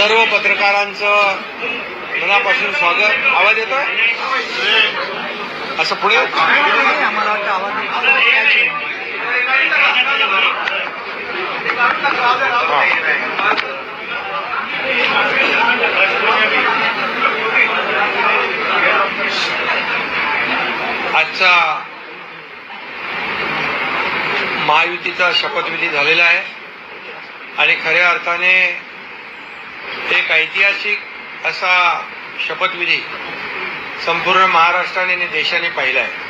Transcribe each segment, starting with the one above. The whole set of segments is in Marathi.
सर्व पत्रकारांचं मनापासून स्वागत. आवाज येतो असं पुढे आवाज आजचा महायुतीचा शपथविधी झालेला आहे. आणि खऱ्या अर्थाने एक ऐतिहासिक असा शपथविधी संपूर्ण महाराष्ट्राने आणि देशाने पाहिला आहे.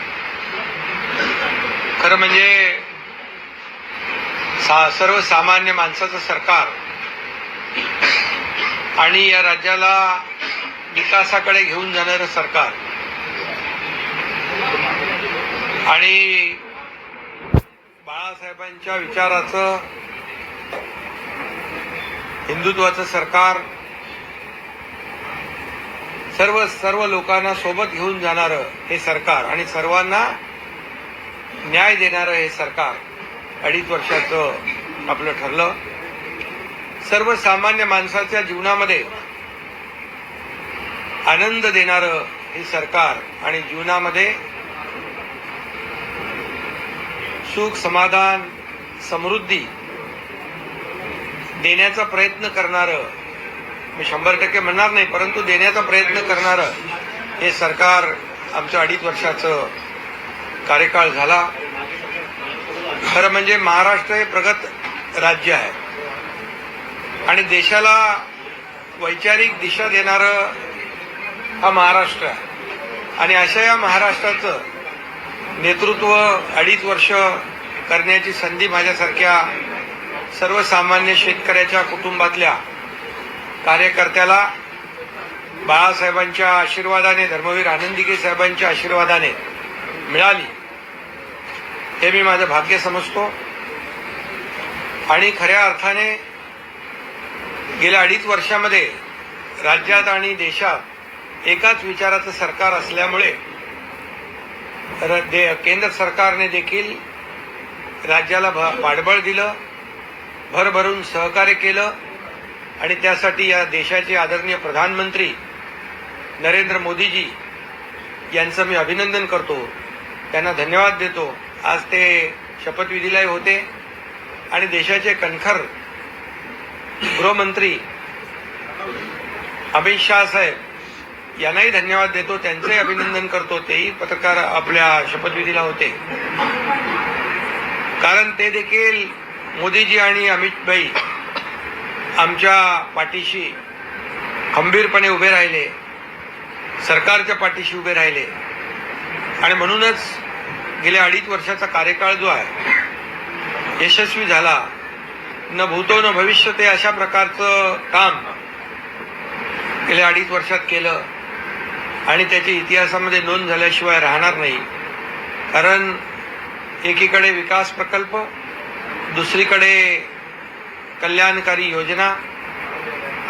खरं म्हणजे सा सर्वसामान्य माणसाचं सरकार आणि या राज्याला विकासाकडे घेऊन जाणारं सरकार आणि बाळासाहेबांच्या विचाराचं हिंदुत्वाचं सरकार सर्व सर्व लोकांना सोबत घेऊन जाणारं हे सरकार आणि सर्वांना न्याय देणारं हे सरकार अडीच वर्षाचं आपलं ठरलं. सर्वसामान्य माणसाच्या जीवनामध्ये आनंद देणारं हे सरकार आणि जीवनामध्ये सुख समाधान समृद्धी देण्याचा प्रयत्न करणारं. मी शंभर टक्के म्हणणार नाही परंतु देण्याचा प्रयत्न करणारं हे सरकार आमचं अडीच वर्षाचं कार्यकाळ झाला. खरं म्हणजे महाराष्ट्र हे प्रगत राज्य आहे. आणि देशाला वैचारिक दिशा देणारं हा महाराष्ट्र आहे. आणि अशा या महाराष्ट्राचं नेतृत्व अडीच वर्ष करण्याची संधी माझ्यासारख्या सर्वसामान्य शेतकऱ्याच्या कुटुंबातल्या कार्यकर्त्याला बाळासाहेबांच्या आशीर्वादाने धर्मवीर आनंदिके साहेबांच्या आशीर्वादाने मिळाली. हे मी माझं भाग्य समजतो. आणि खऱ्या अर्थाने गेल्या अडीच वर्षामध्ये राज्यात आणि देशात एकाच विचाराचं सरकार असल्यामुळे दे- केंद्र सरकारने देखील राज्याला पाठबळ दिलं. भरभरून सहकार्य केलं आणि त्यासाठी या देशाचे आदरणीय प्रधानमंत्री नरेंद्र मोदीजी यांचं मी अभिनंदन करतो. त्यांना धन्यवाद देतो. आज ते शपथविधीलाही होते. आणि देशाचे कणखर गृहमंत्री अमित शाह साहेब यांनाही धन्यवाद देतो. त्यांचंही अभिनंदन करतो. तेही पत्रकार आपल्या शपथविधीला होते. कारण ते देखील मोदीजी आणि अमितबाई आमच्या पाठीशी खंबीरपणे उभे राहिले सरकारच्या पाठीशी उभे राहिले. आणि म्हणूनच गेल्या अडीच वर्षाचा कार्यकाळ जो आहे यशस्वी झाला. न भूतो न भविष्य ते अशा प्रकारचं काम गेल्या अडीच वर्षात केलं. आणि त्याची इतिहासामध्ये नोंद झाल्याशिवाय राहणार नाही. कारण एकीकडे विकास प्रकल्प दुसरीकडे कल्याणकारी योजना.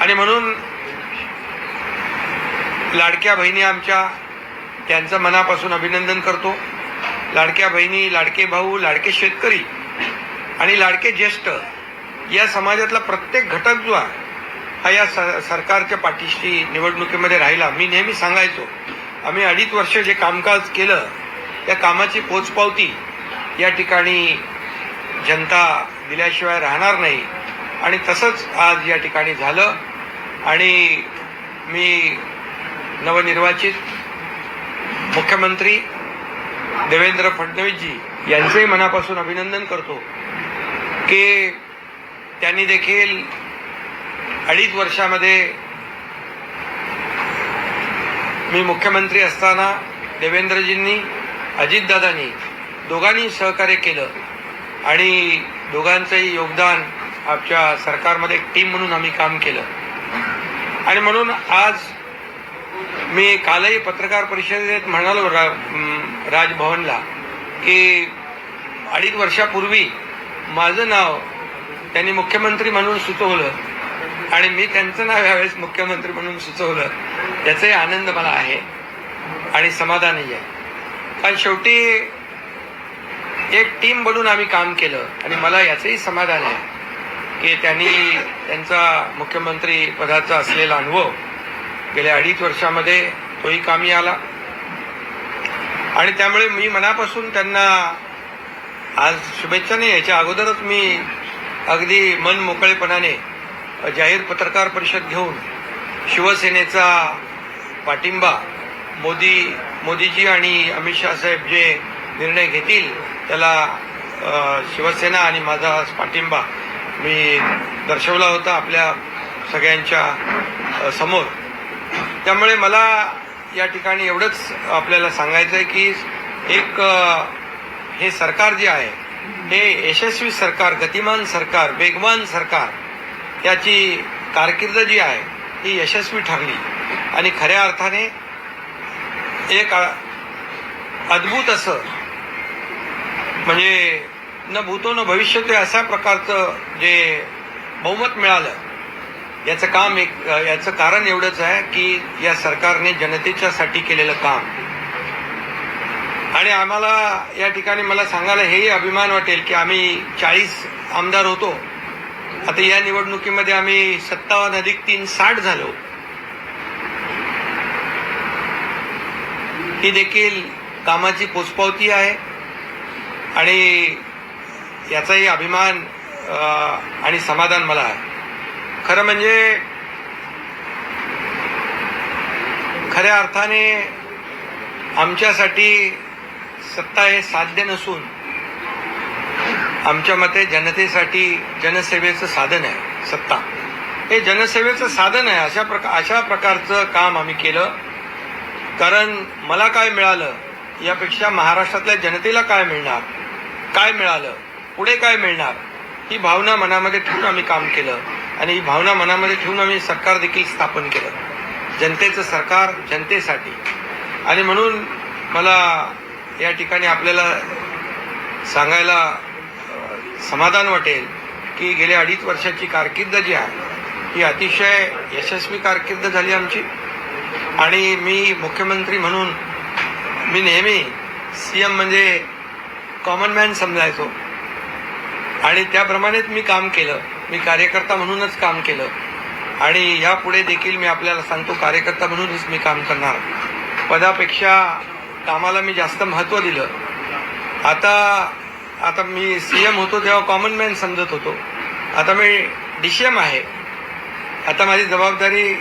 आणि म्हणून लाडक्या बहिणी आमच्या त्यांचं मनापासून अभिनंदन करतो. लाडक्या बहिणी लाडके भाऊ लाडके शेतकरी आणि लाडके ज्येष्ठ या समाजातला प्रत्येक घटक जो आहे हा या स- सरकारच्या पाठीशी निवडणुकीमध्ये राहिला. मी नेहमी सांगायचो आम्ही अडीच वर्ष जे कामकाज केलं त्या कामाची पोचपावती या ठिकाणी जनता दिल्याशिवाय राहणार नाही. आणि तसंच आज या ठिकाणी झालं. आणि मी नवनिर्वाचित मुख्यमंत्री देवेंद्र फडणवीसजी यांचंही मनापासून अभिनंदन करतो की त्यांनी देखील अडीच वर्षामध्ये मी मुख्यमंत्री असताना देवेंद्रजींनी अजितदादांनी दोघांनी सहकार्य केलं. आणि दोघांचंही योगदान आमच्या सरकारमध्ये एक टीम म्हणून आम्ही काम केलं. आणि म्हणून आज मी कालही पत्रकार परिषदेत म्हणालो रा, राजभवनला की अडीच वर्षापूर्वी माझं नाव त्यांनी मुख्यमंत्री म्हणून सुचवलं आणि मी त्यांचं नाव यावेळेस मुख्यमंत्री म्हणून सुचवलं याचाही आनंद मला आहे आणि समाधानही आहे. कारण शेवटी एक टीम बनून आम्ही काम केलं. आणि मला याचंही समाधान आहे की त्यांनी त्यांचा मुख्यमंत्री पदाचा असलेला अनुभव गेल्या अडीच वर्षामध्ये तोही कामी आला. आणि त्यामुळे मी मनापासून त्यांना आज शुभेच्छा नाही याच्या अगोदरच मी अगदी मन मोकळेपणाने जाहीर पत्रकार परिषद घेऊन शिवसेनेचा पाठिंबा मोदी मोदीजी आणि अमित शहा साहेब जे निर्णय घेतील त्याला शिवसेना आणि माझा पाठिंबा मी दर्शवला होता आपल्या सगळ्यांच्या समोर. त्यामुळे मला या ठिकाणी एवढंच आपल्याला सांगायचं आहे की एक हे सरकार जे आहे हे यशस्वी सरकार गतिमान सरकार वेगवान सरकार याची कारकीर्द जी आहे ही यशस्वी ठरली. आणि खऱ्या अर्थाने एक अद्भुत असं म्हणजे न भूतो न भविष्य ते अशा प्रकारचं जे बहुमत मिळालं याचं काम एक याचं कारण एवढंच आहे की या सरकारने जनतेच्यासाठी केलेलं काम. आणि आम्हाला या ठिकाणी मला सांगायला हेही अभिमान वाटेल की आम्ही चाळीस आमदार होतो. आता या निवडणुकीमध्ये आम्ही सत्तावन्न अधिक तीन साठ झालो. ही देखील कामाची पोचपावती आहे. आणि याचाही अभिमान आणि समाधान मला आहे. खरं म्हणजे खऱ्या अर्थाने आमच्यासाठी सत्ता हे साध्य नसून आमच्या मते जनतेसाठी जनसेवेचं साधन आहे सत्ता. हे जनसेवेचं साधन आहे अशा प्रकार अशा प्रकारचं काम आम्ही केलं. कारण मला काय मिळालं यापेक्षा महाराष्ट्रातल्या जनतेला काय मिळणार? काय मिळालं? पुढे काय मिळणार? ही भावना मनामध्ये ठेवून आम्ही काम केलं आणि ही भावना मनामध्ये ठेवून आम्ही सरकार देखील स्थापन केलं. जनतेचं सरकार जनतेसाठी. आणि म्हणून मला या ठिकाणी आपल्याला सांगायला समाधान वाटेल की गेल्या अडीच वर्षाची कारकीर्द जी आहे ही अतिशय यशस्वी कारकीर्द झाली आमची. आणि मी मुख्यमंत्री म्हणून मी नेहमी सी एम म्हणजे कॉमन मॅन समजायचो. आणि त्याप्रमाणेच मी काम केलं. मी कार्यकर्ता म्हणूनच काम केलं. आणि यापुढे देखील मी आपल्याला सांगतो कार्यकर्ता म्हणूनच मी काम करणार. पदापेक्षा कामाला मी जास्त महत्त्व दिलं. आता आता मी सी एम होतो तेव्हा कॉमन मॅन समजत होतो. आता मी डी सी एम आहे. आता माझी जबाबदारी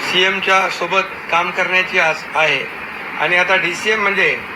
सी एमच्या सोबत काम करण्याची आज आहे. आणि आता डी सी एम म्हणजे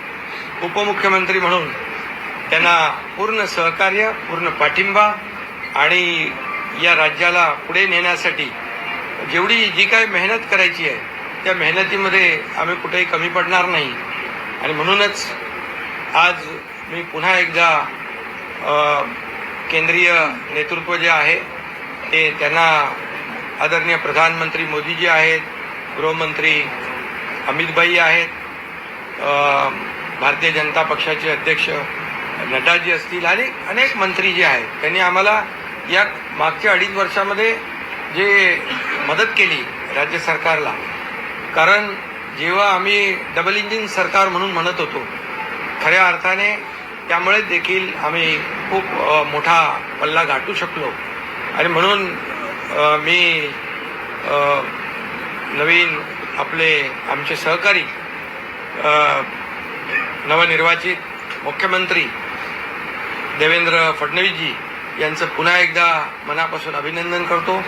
उपमुख्यमंत्री म्हणून त्यांना पूर्ण सहकार्य पूर्ण पाठिंबा आणि या राज्याला पुढे नेण्यासाठी जेवढी जी काय मेहनत करायची आहे त्या मेहनतीमध्ये आम्ही कुठेही कमी पडणार नाही. आणि म्हणूनच आज मी पुन्हा एकदा केंद्रीय नेतृत्व जे आहे ते त्यांना आदरणीय प्रधानमंत्री मोदीजी आहेत गृहमंत्री अमितभाई आहेत भारतीय जनता पक्षाचे अध्यक्ष नड्डाजी असतील आणि अनेक मंत्री जे आहेत त्यांनी आम्हाला या मागच्या अडीच वर्षामध्ये जे मदत केली राज्य सरकारला. कारण जेव्हा आम्ही डबल इंजिन सरकार म्हणून म्हणत होतो खऱ्या अर्थाने त्यामुळे देखील आम्ही खूप मोठा पल्ला गाठू शकलो. आणि म्हणून मी नवीन आपले आमचे सहकारी नवनिर्वाचित मुख्यमंत्री देवेंद्र फडणवीसजी यांचं पुन्हा एकदा मनापासून अभिनंदन करतो.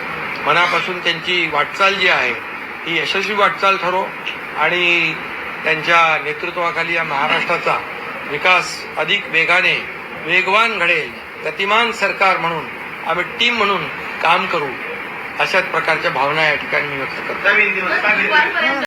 मनापासून त्यांची वाटचाल जी आहे ही यशस्वी वाटचाल ठरो आणि त्यांच्या नेतृत्वाखाली या महाराष्ट्राचा विकास अधिक वेगाने वेगवान घडेल गतिमान सरकार म्हणून आम्ही टीम म्हणून काम करू अशाच प्रकारच्या भावना या ठिकाणी मी व्यक्त करतो.